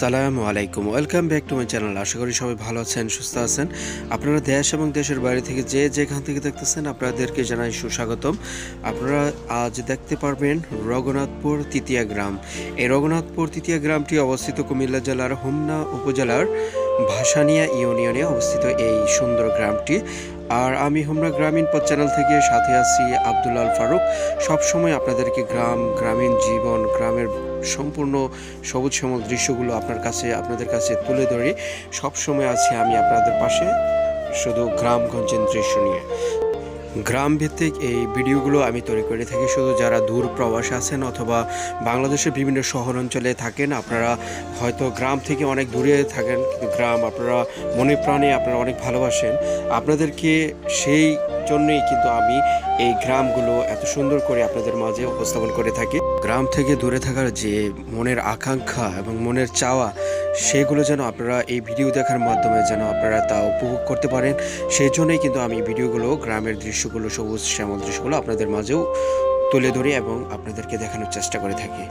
আসসালামু আলাইকুম। Welcome back to my channel আশা করি সবাই ভালো আছেন, সুস্থ আছেন। আপনারা দেশ এবং দেশের বাইরে থেকে যে যেখান থেকে দেখতেছেন, আপনাদেরকে জানাই সুস্বাগতম। আপনারা আজ দেখতে পারবেন রঘুনাথপুর তৃতীয়া গ্রাম। এই রঘুনাথপুর তৃতীয়া গ্রামটি অবস্থিত কুমিল্লা জেলার হোমনা উপজেলার ভাসানিয়া ইউনিয়নে অবস্থিত এই সুন্দর গ্রামটি। আর আমি হোমরা গ্রামীণ পথ চ্যানেল থেকে সাথে আছি আব্দুল্লাল ফারুক। সবসময় আপনাদেরকে গ্রাম, গ্রামীণ জীবন, গ্রামের সম্পূর্ণ সবুজ শ্যামল দৃশ্যগুলো আপনার কাছে, আপনাদের কাছে তুলে ধরি। সবসময় আছি আমি আপনাদের পাশে, শুধু গ্রামগঞ্জের দৃশ্য নিয়ে। গ্রাম ভিত্তিক এই ভিডিওগুলো আমি তৈরি করে থাকি। শুধু যারা দূর প্রবাসে আছেন অথবা বাংলাদেশের বিভিন্ন শহর অঞ্চলে থাকেন, আপনারা হয়তো গ্রাম থেকে অনেক দূরে থাকেন, কিন্তু গ্রাম আপনারা মনে প্রাণে আপনারা অনেক ভালোবাসেন। আপনাদেরকে সেই জন্যই কিন্তু আমি এই গ্রামগুলো এত সুন্দর করে আপনাদের মাঝে উপস্থাপন করে থাকি। গ্রাম থেকে দূরে থাকার যে মনের আকাঙ্ক্ষা এবং মনের চাওয়া, সেগুলো যেন আপনারা এই ভিডিও দেখার মাধ্যমে যেন আপনারা তা উপভোগ করতে পারেন, সেই জন্যই কিন্তু আমি ভিডিওগুলো, গ্রামের দৃশ্যগুলো, সবুজ শ্যামল দৃশ্যগুলো আপনাদের মাঝেও তুলে ধরি এবং আপনাদেরকে দেখানোর চেষ্টা করে থাকি।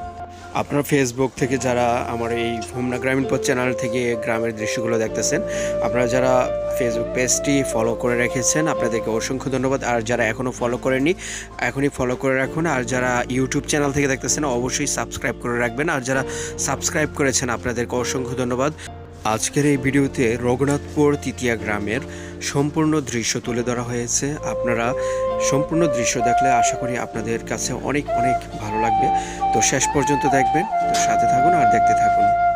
আপনারা ফেসবুক থেকে যারা আমার এই হোমনা গ্রামীণ পথ চ্যানেল থেকে গ্রামের দৃশ্যগুলো দেখতেছেন, আপনারা যারা ফেসবুক পেজটি ফলো করে রেখেছেন, আপনাদেরকে অসংখ্য ধন্যবাদ। আর যারা এখনও ফলো করেনি এখনই ফলো করে রাখুন। আর যারা ইউটিউব চ্যানেল থেকে দেখতেছেন, অবশ্যই সাবস্ক্রাইব করে রাখবেন। আর যারা সাবস্ক্রাইব করেছেন, আপনাদেরকে অসংখ্য ধন্যবাদ। আজকের এই ভিডিওতে রঘুনাথপুর, তৃতীয়া গ্রামের সম্পূর্ণ দৃশ্য তুলে ধরা হয়েছে। আপনারা সম্পূর্ণ দৃশ্য দেখলে আশা করি আপনাদের কাছে অনেক অনেক ভালো লাগবে। তো শেষ পর্যন্ত দেখবেন। তো সাথে থাকুন আর দেখতে থাকুন।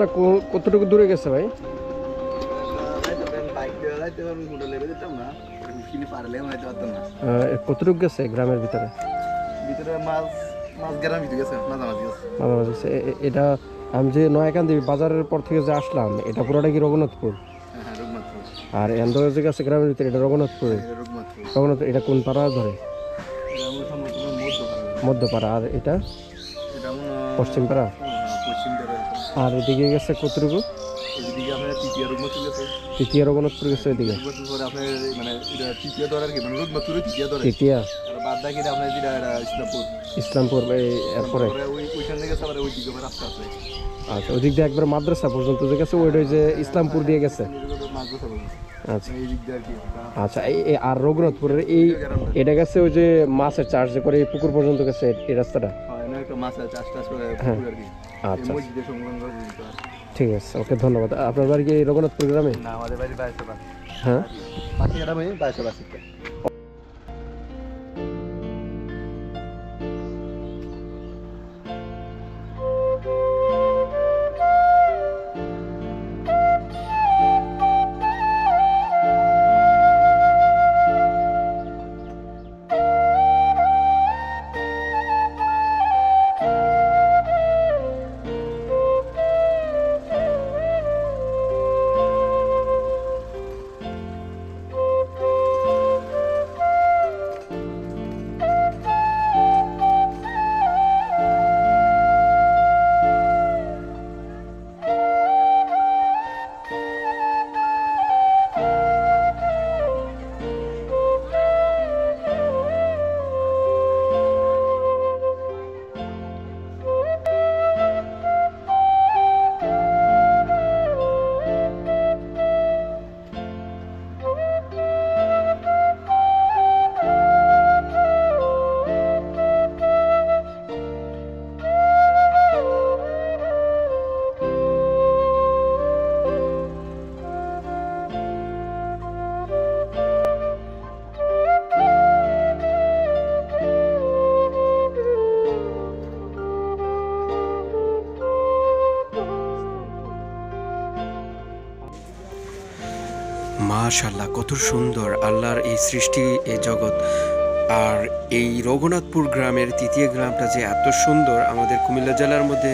রাস্তা কতটুকু দূরে গেছে ভাই? কতটুকু গেছে গ্রামের ভিতরে? এটা আমি যে নয়াকান্দি বাজারের পর থেকে যে আসলাম এটা পুরোটা কি রঘুনাথপুর? আর এন্দ্র যে গেছে গ্রামের ভিতরে এটা রঘুনাথপুরে? রঘুনাথ এটা কোন পাড়া ধরে? মধ্যপাড়া। আর এটা? পশ্চিম পাড়া? আর এদিকে গেছে কতটুকু? তৃতীয় রঘুনাথপুর গেছে। ওইদিকে তৃতীয়া ইসলামপুর। এই এরপরে। আচ্ছা ওই দিক দিয়ে একবার মাদ্রাসা পর্যন্ত যে গেছে ওইটা ওই যে ইসলামপুর দিয়ে গেছে। আচ্ছা। আচ্ছা এই আর রঘুনাথপুরের এই এটা গেছে ওই যে মাছের চার্জ করে পুকুর পর্যন্ত গেছে এই রাস্তাটা? হ্যাঁ। আচ্ছা ঠিক আছে ওকে ধন্যবাদ। আপনার বাড়ি কি এই রঘুনাথপুর গ্রামে? না আমাদের বাড়ি হ্যাঁ? মাশাল্লাহ কত সুন্দর। আল্লাহর এই সৃষ্টি এই জগৎ। আর এই রঘুনাথপুর গ্রামের তৃতীয় গ্রামটা যে এত সুন্দর, আমাদের কুমিল্লা জেলার মধ্যে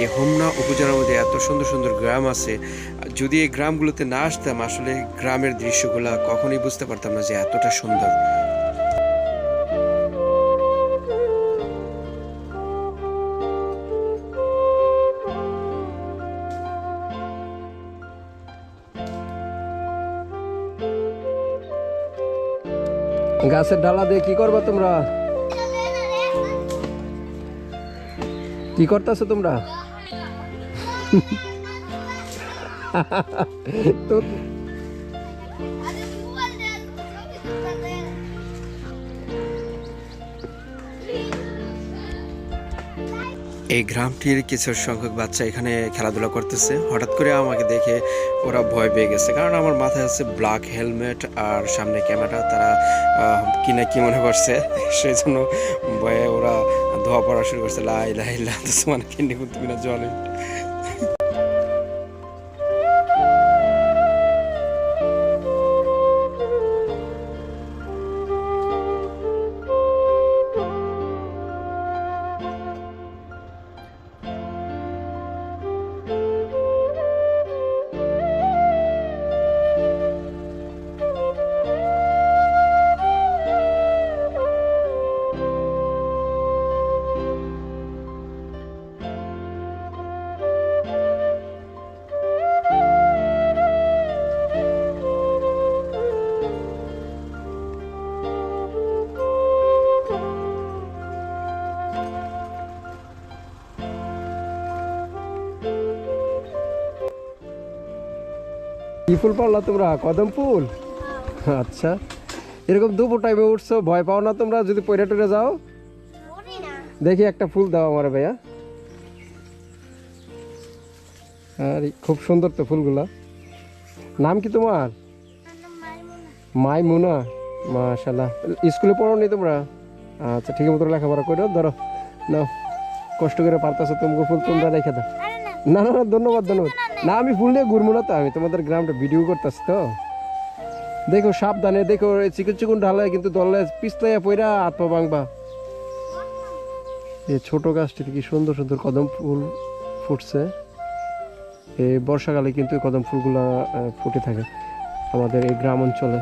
এই হোমনা উপজেলার মধ্যে এত সুন্দর সুন্দর গ্রাম আছে। যদি এই গ্রামগুলোতে না আসতাম, আসলে গ্রামের দৃশ্যগুলো কখনোই বুঝতে পারতাম না যে এতটা সুন্দর। গাছের ডালা দিয়ে কি করবা তোমরা? কি করতেছো তোমরা? তো এই গ্রামটির কিছু সংখ্যক বাচ্চা এখানে খেলাধুলা করতেছে। হঠাৎ করে আমাকে দেখে ওরা ভয় পেয়ে গেছে। কারণ আমার মাথায় আছে ব্ল্যাক হেলমেট আর সামনে ক্যামেরা। তারা কিনা কি মনে করছে? সেই জন্য ভয়ে ওরা ধোয়া পড়া শুরু করছে। লাই লাই লাই মানে কিনে তুমি জলে। ফুল পারলা তোমরা? কদম ফুল? আচ্ছা। এরকম দুপুর টাইমে উঠছো ভয় পাও না তোমরা? যদি পয়রা টরে যাও। দেখি একটা ফুল দাও আমার ভাইয়া। আর খুব সুন্দর তো ফুলগুলা। নাম কি তোমার? মাই মুনা মাশাল্লাহ স্কুলে পড়ো নি তোমরা? আচ্ছা ঠিক মতো লেখাপড়া করো ধরো। নাও কষ্ট করে পারতেছো তোমাকে ফুল তোমরা রেখে দাও। না না না ধন্যবাদ ধন্যবাদ। না, আমি ফুল নিয়ে ঘুরবো তো, আমি তোমাদের গ্রামটা ভিডিও করতেছি তো। দেখো, সাবধানে, দেখো চিকুন চিকুন ঢালে কিন্তু দলে পিছলাইয়া পইরা হাত পা ভাঙবা। এই ছোট গাছটিতে কি সুন্দর সুন্দর কদম ফুল ফুটছে। এই বর্ষাকালে কিন্তু কদম ফুলগুলা ফুটে থাকে আমাদের এই গ্রাম অঞ্চলে।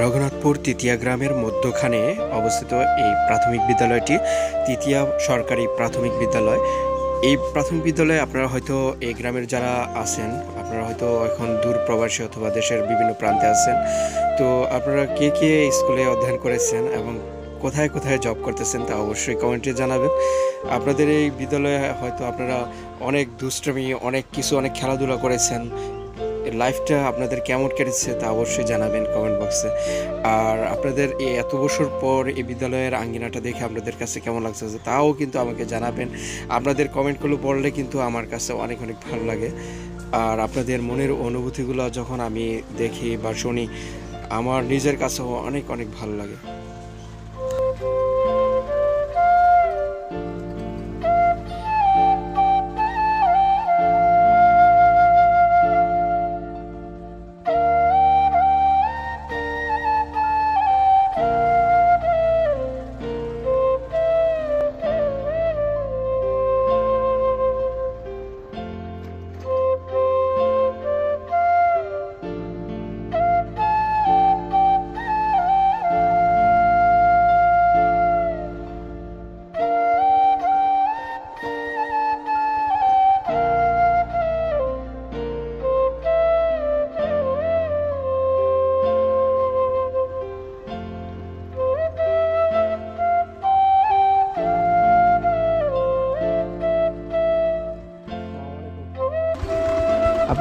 রঘুনাথপুর তৃতীয়া গ্রামের মধ্যখানে অবস্থিত এই প্রাথমিক বিদ্যালয়টি, তৃতীয়া সরকারি প্রাথমিক বিদ্যালয়। এই প্রাথমিক বিদ্যালয়ে আপনারা হয়তো এই গ্রামের যারা আছেন, আপনারা হয়তো এখন দূর প্রবাসী অথবা দেশের বিভিন্ন প্রান্তে আছেন। তো আপনারা কে কে স্কুলে অধ্যয়ন করেছেন এবং কোথায় কোথায় জব করতেছেন তা অবশ্যই কমেন্টে জানাবেন। আপনাদের এই বিদ্যালয়ে হয়তো আপনারা অনেক দুষ্টমি, অনেক কিছু, অনেক খেলাধুলা করেছেন লাইফটা আপনাদের কেমন কেটেছে তা অবশ্যই জানাবেন কমেন্ট বক্সে আর আপনাদের এই এত বছর পর এই বিদ্যালয়ের আঙ্গিনাটা দেখে আপনাদের কাছে কেমন লাগছে তাও কিন্তু আমাকে জানাবেন। আপনাদের কমেন্টগুলো পড়লে কিন্তু আমার কাছে অনেক অনেক ভালো লাগে। আর আপনাদের মনের অনুভূতিগুলো যখন আমি দেখি বা শুনি, আমার নিজের কাছেও অনেক অনেক ভালো লাগে।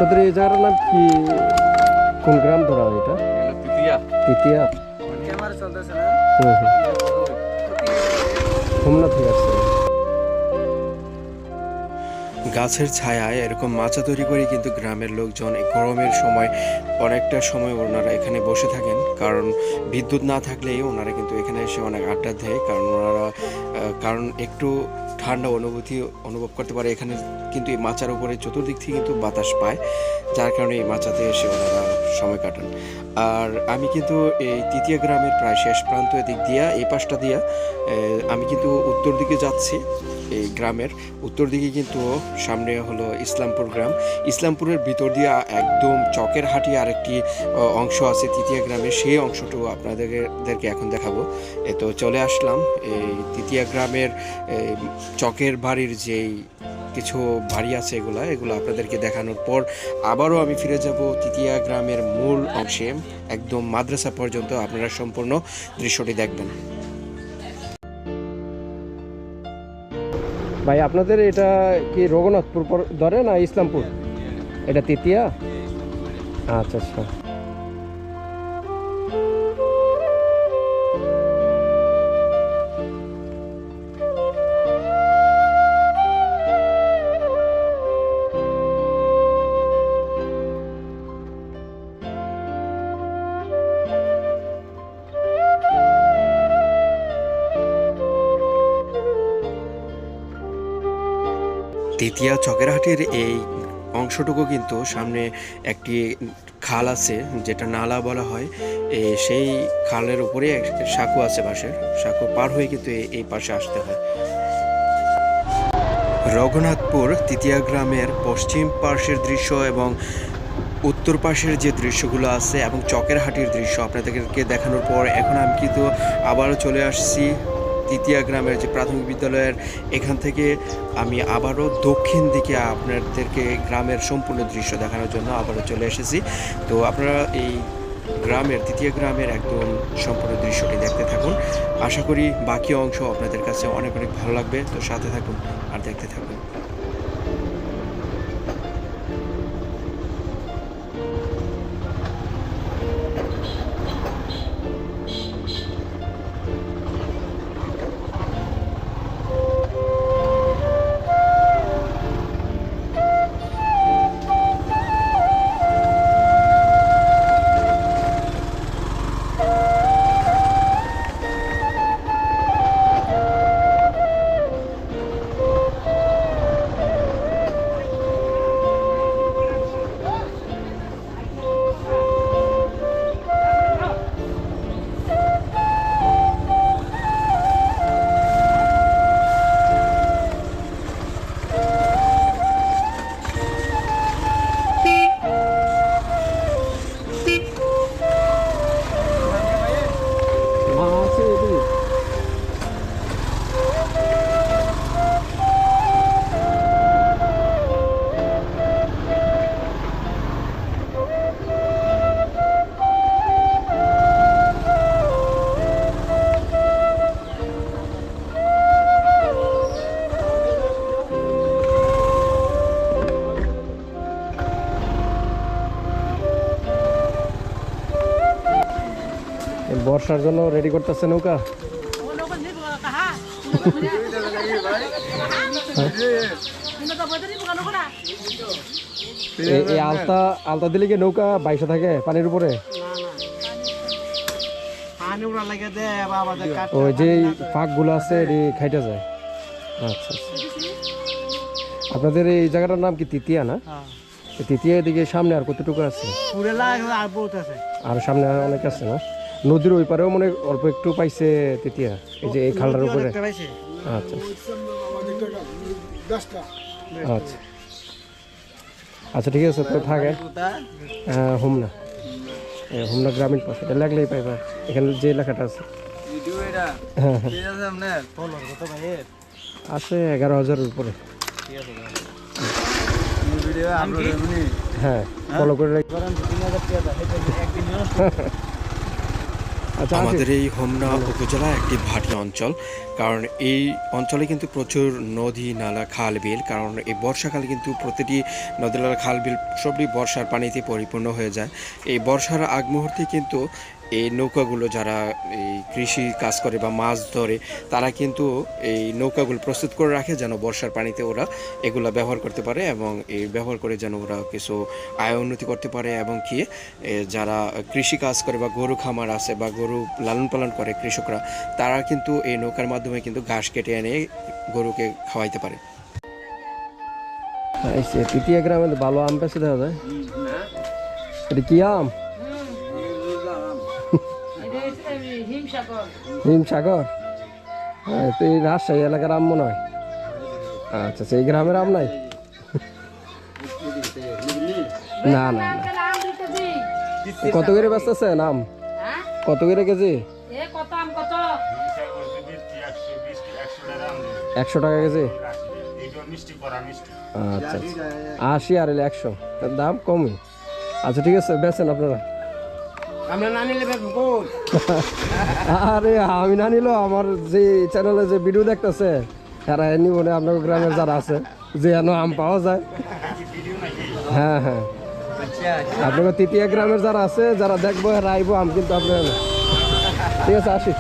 আপনাদের এই জায়গাটার নাম কি? কোন গ্রাম ধরা হয় এটা? তৃতীয়া। হুম হুম। আসছে। গাছের ছায়ায় এরকম মাচা তৈরি করে কিন্তু গ্রামের লোকজন এই গরমের সময় অনেকটা সময় ওনারা এখানে বসে থাকেন। কারণ বিদ্যুৎ না থাকলেই ওনারা কিন্তু এখানে এসে অনেক আড্ডা দেয়। কারণ ওনারা কারণ একটু ঠান্ডা অনুভূতি অনুভব করতে পারে এখানে কিন্তু এই মাচার উপরে চতুর্দিক থেকে কিন্তু বাতাস পায়, যার কারণে এই মাচাতে এসে ওনারা সময় কাটান। আর আমি কিন্তু এই তৃতীয় গ্রামের প্রায় শেষ প্রান্ত দিক দিয়া, এই পাশটা দিয়া আমি কিন্তু উত্তর দিকে যাচ্ছি এই গ্রামের। উত্তর দিকে কিন্তু সামনে হলো ইসলামপুর গ্রাম। ইসলামপুরের ভিতর দিয়ে একদম চকের হাটি আরেকটি অংশ আছে তৃতীয় গ্রামের। সেই অংশটুকু আপনাদেরকে এখন দেখাবো। এ তো চলে আসলাম। এই তৃতীয় গ্রামের চকের বাড়ির যেই কিছু বাড়ি আছে এগুলা, এগুলো আপনাদেরকে দেখানোর পর আবারও আমি ফিরে যাব তৃতীয়া গ্রামের মূল অংশে। একদম মাদ্রাসা পর্যন্ত আপনারা সম্পূর্ণ দৃশ্যটি দেখবেন। ভাই, আপনাদের এটা কি রঘুনাথপুর পর- ধরে না ইসলামপুর? এটা তৃতীয়া? আচ্ছা আচ্ছা। তৃতীয়া চকেরহাটের এই অংশটুকু কিন্তু সামনে একটি খাল আছে যেটা নালা বলা হয়। এ, সেই খালের উপরে সাঁকু আছে বাঁশের সাঁকু পার হয়ে কিন্তু এই পাশে আসতে হয়। রঘুনাথপুর তৃতীয়া গ্রামের পশ্চিম পার্শ্বের দৃশ্য এবং উত্তর পাশের যে দৃশ্যগুলো আছে এবং চকের হাটির দৃশ্য আপনাদেরকে দেখানোর পর এখন আমি কিন্তু আবারও চলে আসছি তৃতীয়া গ্রামের যে প্রাথমিক বিদ্যালয়ের এখান থেকে আমি আবারও দক্ষিণ দিকে আপনাদেরকে গ্রামের সম্পূর্ণ দৃশ্য দেখানোর জন্য আবারও চলে এসেছি। তো আপনারা এই গ্রামের তৃতীয় গ্রামের একদম সম্পূর্ণ দৃশ্যটি দেখতে থাকুন। আশা করি বাকি অংশ আপনাদের কাছে অনেক অনেক ভালো লাগবে। তো সাথে থাকুন আর দেখতে থাকুন। বর্ষার জন্য রেডি করতেছে নৌকা. এই আলতা আলতা দিলে কি নৌকা বাইশে থাকে পানির উপরে? ওই যে ফাঁকগুলো আছে এটি খাইতে যায়। আচ্ছা আচ্ছা। আপনাদের এই জায়গাটার নাম কি তৃতীয়া না? এই তৃতীয়া এদিকে সামনে আর কতটুকু আছে? আর আছে। আর সামনে অনেক আছে না? নদীর ওই পারেও মনে অল্প একটু পাইছে তৃতীয়া এই যে এই খালটার উপরে। আচ্ছা। আচ্ছা। আচ্ছা ঠিক আছে তো থাকে। হ্যাঁ হোমনা। হোমনা গ্রামীণ পাশে। এটা লাগলেই পাইবা এখানে যে লেখাটা আছে। হ্যাঁ হ্যাঁ। আছে এগারো হাজারের উপরে। হ্যাঁ ফলো করে রাখ- আচ্ছা, আসি। আমাদের এই হোমনা উপজেলা একটি ভাটি অঞ্চল, কারণ এই অঞ্চলে কিন্তু প্রচুর নদী, নালা খাল বিল কারণ এই বর্ষাকালে কিন্তু প্রতিটি নদী, নালা খাল বিল সবই বর্ষার পানিতে পরিপূর্ণ হয়ে যায়। এই বর্ষার আগ মুহূর্তে কিন্তু এই নৌকাগুলো যারা এই কৃষি কাজ করে বা মাছ ধরে, তারা কিন্তু এই নৌকাগুলো প্রস্তুত করে রাখে যেন বর্ষার পানিতে ওরা এগুলা ব্যবহার করতে পারে এবং এই ব্যবহার করে যেন ওরা কিছু আয় উন্নতি করতে পারে এবং কি যারা কৃষি কাজ করে বা গরু খামার আছে বা গরু লালন পালন করে কৃষকরা, তারা কিন্তু এই নৌকার মাধ্যমে কিন্তু ঘাস কেটে এনে গরুকে খাওয়াইতে পারে। তৃতীয় গ্রামে ভালো আম পেছে দেখা যায়। কি আম? হিমসাগর। হিমসাগর? হ্যাঁ, তো এই রাজশাহী এলাকার আম মনে হয় আচ্ছা সেই গ্রামের আম নাই? না না না। কত করে ব্যস্ত আছেন আম? কত করে কেজি? একশো টাকা কেজি? আচ্ছা আচ্ছা। আশি আর এলে একশো। দাম কমই। আচ্ছা ঠিক আছে বেছেন আপনারা। আমরা না নিলে আরে আমি না নিল আমার যে চ্যানেলে যে ভিডিও দেখতেছে তারা নিব না আপনার গ্রামের যারা আছে যে যেন আম পাওয়া যায়। হ্যাঁ হ্যাঁ। আপনার তৃতীয় গ্রামের যারা আছে যারা দেখব রাইবো আইবো আম কিন্তু আপনার ঠিক আছে আসি।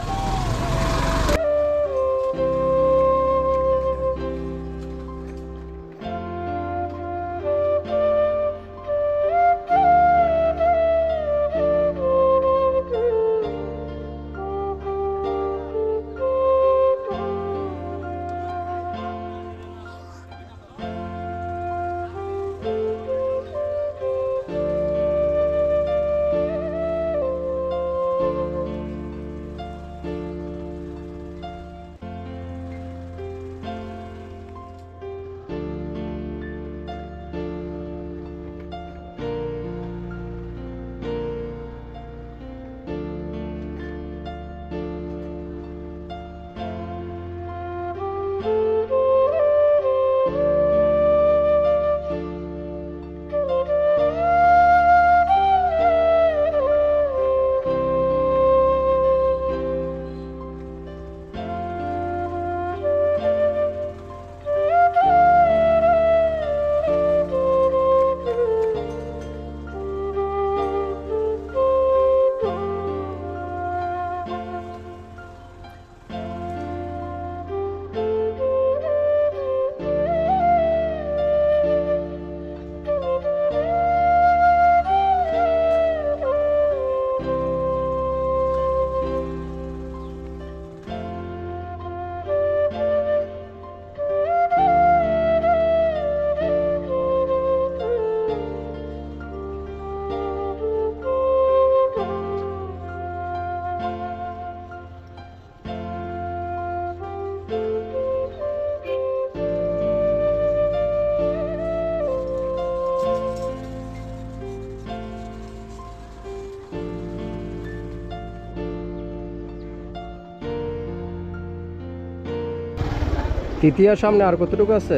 তৃতীয় সামনে আর কতটুকু আছে?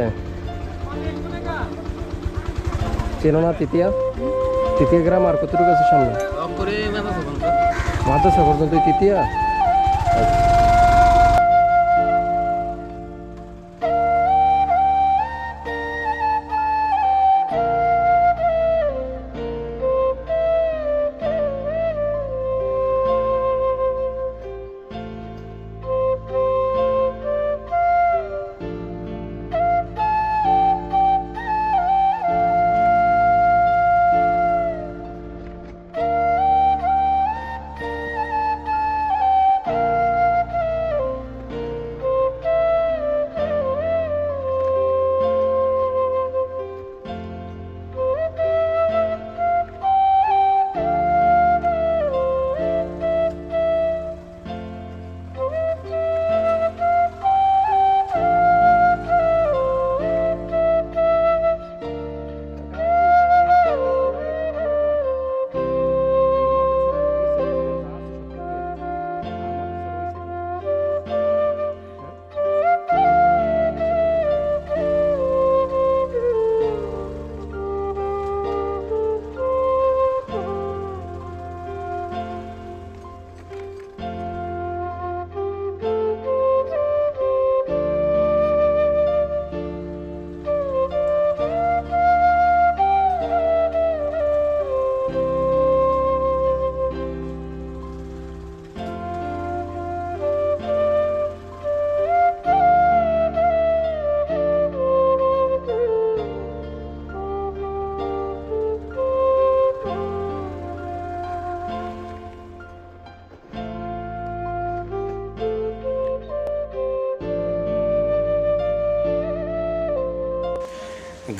চেন না তৃতীয়? তৃতীয় গ্রাম আর কতটুকু আছে সামনে? মাদ্রাসা পর্যন্ত তৃতীয়া তৃতীয়?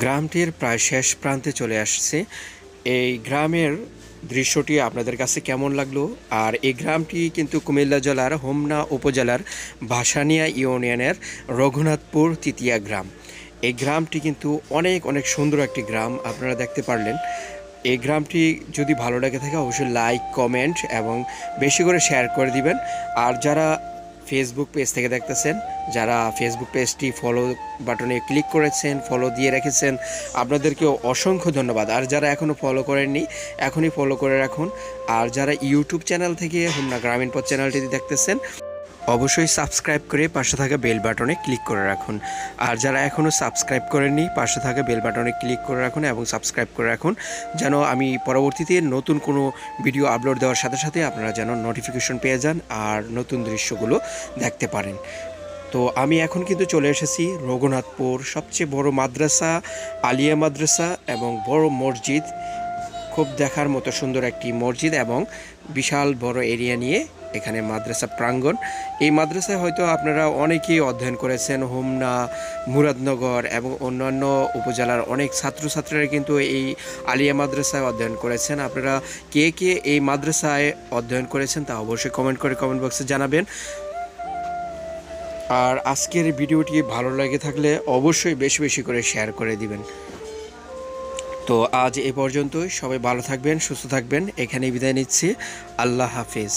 গ্রামটির প্রায় শেষ প্রান্তে চলে আসছে। এই গ্রামের দৃশ্যটি আপনাদের কাছে কেমন লাগল? আর এই গ্রামটি কিন্তু কুমিল্লা জেলার হোমনা উপজেলার ভাসানিয়া ইউনিয়নের রঘুনাথপুর তৃতীয়া গ্রাম। এই গ্রামটি কিন্তু অনেক অনেক সুন্দর একটি গ্রাম আপনারা দেখতে পারলেন। এই গ্রামটি যদি ভালো লাগে থাকে, অবশ্যই লাইক কমেন্ট এবং বেশি করে শেয়ার করে দিবেন। আর যারা ফেসবুক পেজ থেকে দেখতেছেন, যারা ফেসবুক পেজটি ফলো বাটনে ক্লিক করেছেন ফলো দিয়ে রেখেছেন, আপনাদেরকেও অসংখ্য ধন্যবাদ। আর যারা এখনও ফলো করেননি, এখনই ফলো করে রাখুন। আর যারা ইউটিউব চ্যানেল থেকে হোমনা গ্রামীণ পথ চ্যানেলটি দেখতেছেন অবশ্যই সাবস্ক্রাইব করে পাশে থাকা বেল বাটনে ক্লিক করে রাখুন। আর যারা এখনও সাবস্ক্রাইব করেননি, পাশে থাকা বেল বাটনে ক্লিক করে রাখুন এবং সাবস্ক্রাইব করে রাখুন, যেন আমি পরবর্তীতে নতুন কোনো ভিডিও আপলোড দেওয়ার সাথে সাথে আপনারা যেন নোটিফিকেশন পেয়ে যান আর নতুন দৃশ্যগুলো দেখতে পারেন। তো আমি এখন কিন্তু চলে এসেছি রঘুনাথপুর, সবচেয়ে বড় মাদ্রাসা, আলিয়া মাদ্রাসা এবং বড় মসজিদ। খুব দেখার মতো সুন্দর একটি মসজিদ এবং বিশাল বড় এরিয়া নিয়ে এখানে মাদ্রাসা প্রাঙ্গণ। এই মাদ্রাসায় হয়তো আপনারা অনেকেই অধ্যয়ন করেছেন, হোমনা, মুরাদনগর এবং অন্যান্য উপজেলার অনেক ছাত্রছাত্রীরা কিন্তু এই আলিয়া মাদ্রাসায় অধ্যয়ন করেছেন। আপনারা কে কে এই মাদ্রাসায় অধ্যয়ন করেছেন তা অবশ্যই কমেন্ট করে কমেন্ট বক্সে জানাবেন। আর আজকের ভিডিওটি ভালো লাগে থাকলে অবশ্যই বেশি বেশি করে শেয়ার করে দিবেন। তো আজ এ পর্যন্তই। সবাই ভালো থাকবেন, সুস্থ থাকবেন। এখানেই বিদায় নিচ্ছি। আল্লাহ হাফিজ।